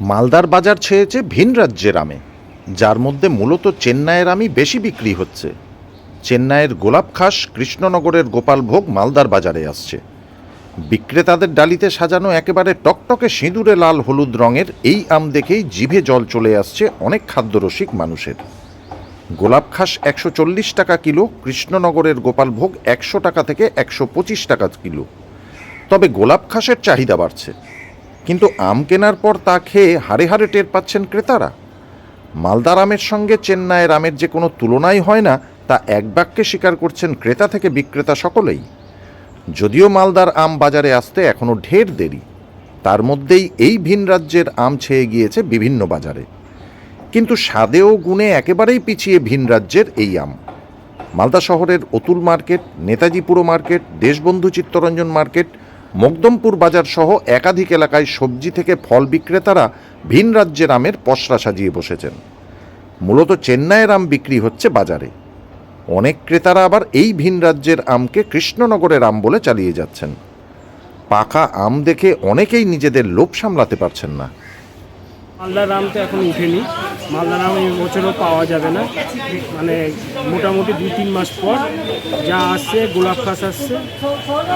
মালদার বাজার ছেয়েছে ভিন রাজ্যের আমে, যার মধ্যে মূলত চেন্নাইয়ের আমই বেশি বিক্রি হচ্ছে। চেন্নাইয়ের গোলাপ খাস কৃষ্ণনগরের গোপালভোগ মালদার বাজারে আসছে। বিক্রেতাদের ডালিতে সাজানো একেবারে টকটকে সিঁদুরে লাল হলুদ রঙের এই আম দেখেই জিভে জল চলে আসছে অনেক খাদ্যরসিক মানুষের। গোলাপ খাস একশো চল্লিশ টাকা কিলো, কৃষ্ণনগরের গোপালভোগ একশো টাকা থেকে একশো পঁচিশ টাকা কিলো। তবে গোলাপ খাসের চাহিদা বাড়ছে। কিন্তু আম কেনার পর তা খেয়ে হাড়ে হাড়ে টের পাচ্ছেন ক্রেতারা। মালদার আমের সঙ্গে চেন্নাইয়ের আমের যে কোনো তুলনাই হয় না, তা এক বাক্যে স্বীকার করছেন ক্রেতা থেকে বিক্রেতা সকলেই। যদিও মালদার আম বাজারে আসতে এখনও ঢের দেরি, তার মধ্যেই এই ভিন রাজ্যের আম ছেয়ে গিয়েছে বিভিন্ন বাজারে। কিন্তু স্বাদে ও গুণে একেবারেই পিছিয়ে ভিন রাজ্যের এই আম। মালদা শহরের অতুল মার্কেট, নেতাজি পুরো মার্কেট, দেশবন্ধু চিত্তরঞ্জন মার্কেট মকদমপুর বাজার সহ একাধিক এলাকায় সবজি থেকে ফল বিক্রেতারা ভিন রাজ্যের আমের পসরা সাজিয়ে বসেছেন। মূলত চেন্নাইয়ের আম বিক্রি হচ্ছে বাজারে। অনেক ক্রেতারা আবার এই ভিন রাজ্যের আমকে কৃষ্ণনগরের আম বলে চালিয়ে যাচ্ছেন। পাকা আম দেখে অনেকেই নিজেদের লোভ সামলাতে পারছেন না। মালদার আম তো এখন উঠেনি। মালদার আম এই বছরও পাওয়া যাবে না। মানে মোটামুটি দুই তিন মাস পর যা আসছে গোলাপ খাস আসছে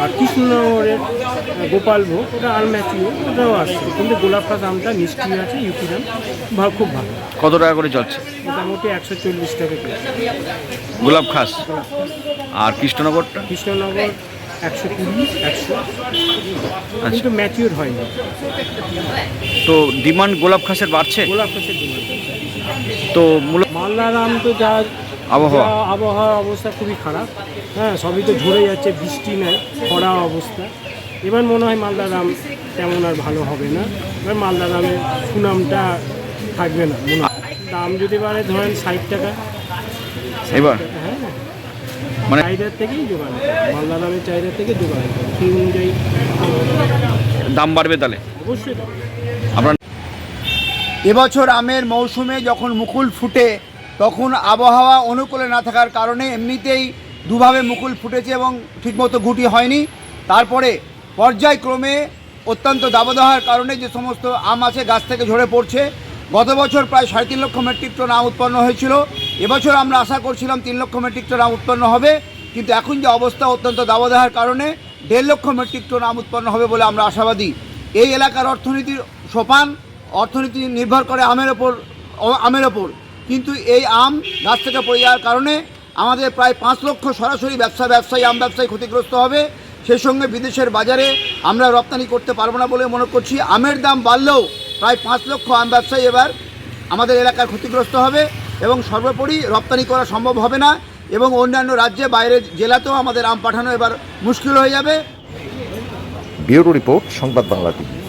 আর কৃষ্ণনগরের গোপালভোগ ওটা আর আলম্যাচিও ওটাও আসছে। কিন্তু গোলাপ খাস আমটা মিষ্টি আছে ইউপির আম ভালো খুব ভালো। কত টাকা করে চলছে? মোটামুটি একশো চল্লিশ টাকা গোলাপ খাস আর কৃষ্ণনগরটা? কৃষ্ণনগর একশো কুড়ি একশো। কিন্তু ম্যাচিওর হয়নি। তো ডিমান্ড গোলাপ খাসের বাড়ছে? গোলাপ খাসের তো মূলত মালদার আম তো যা আবহাওয়া। আবহাওয়ার অবস্থা খুবই খারাপ। হ্যাঁ সবই তো ঝরে যাচ্ছে বৃষ্টি নেয় খরা অবস্থা। এবার মনে হয় মালদার আম তেমন আর ভালো হবে না। এবার মালদার আমের সুনামটা থাকবে না মনে দাম যদি বাড়ে ধরেন ষাট টাকা। এবার? হ্যাঁ। মানে চাহিদার থেকেই জোগাড় হবে। মালদার আমের চাহিদার থেকে হবে। সেই অনুযায়ী দাম বাড়বে তাহলে? অবশ্যই আপনার এবছর আমের মৌসুমে যখন মুকুল ফুটে, তখন আবহাওয়া অনুকূলে না থাকার কারণে এমনিতেই দুভাবে মুকুল ফুটেছে এবং ঠিকমতো গুটি হয়নি। তারপরে পর্যায়ক্রমে অত্যন্ত দাবদাহার কারণে যে সমস্ত আম আছে, গাছ থেকে ঝরে পড়ছে। গত বছর প্রায় সাড়ে তিন লক্ষ মেট্রিক টন আম উৎপন্ন হয়েছিল। এবছর আমরা আশা করছিলাম তিন লক্ষ মেট্রিক টন আম উৎপন্ন হবে, কিন্তু এখন যে অবস্থা অত্যন্ত দাবদাহার কারণে দেড় লক্ষ মেট্রিক টন আম উৎপন্ন হবে বলে আমরা আশাবাদী। এই এলাকার অর্থনীতির সোপান অর্থনীতি নির্ভর করে আমের ওপর আমের ওপর। কিন্তু এই আম গাছ থেকে পড়ে যাওয়ার কারণে আমাদের প্রায় পাঁচ লক্ষ সরাসরি ব্যবসা, ব্যবসায়ী, আম ব্যবসায়ী ক্ষতিগ্রস্ত হবে। সেই সঙ্গে বিদেশের বাজারে আমরা রপ্তানি করতে পারব না বলে মনে করছি। আমের দাম বাড়লেও প্রায় পাঁচ লক্ষ আম ব্যবসায়ী এবার আমাদের এলাকার ক্ষতিগ্রস্ত হবে এবং সর্বোপরি রপ্তানি করা সম্ভব হবে না এবং অন্যান্য রাজ্যে বাইরের জেলাতেও আমাদের আম পাঠানো এবার মুশকিল হয়ে যাবে। ব্যুরো রিপোর্ট, সংবাদ বাংলা টিভি।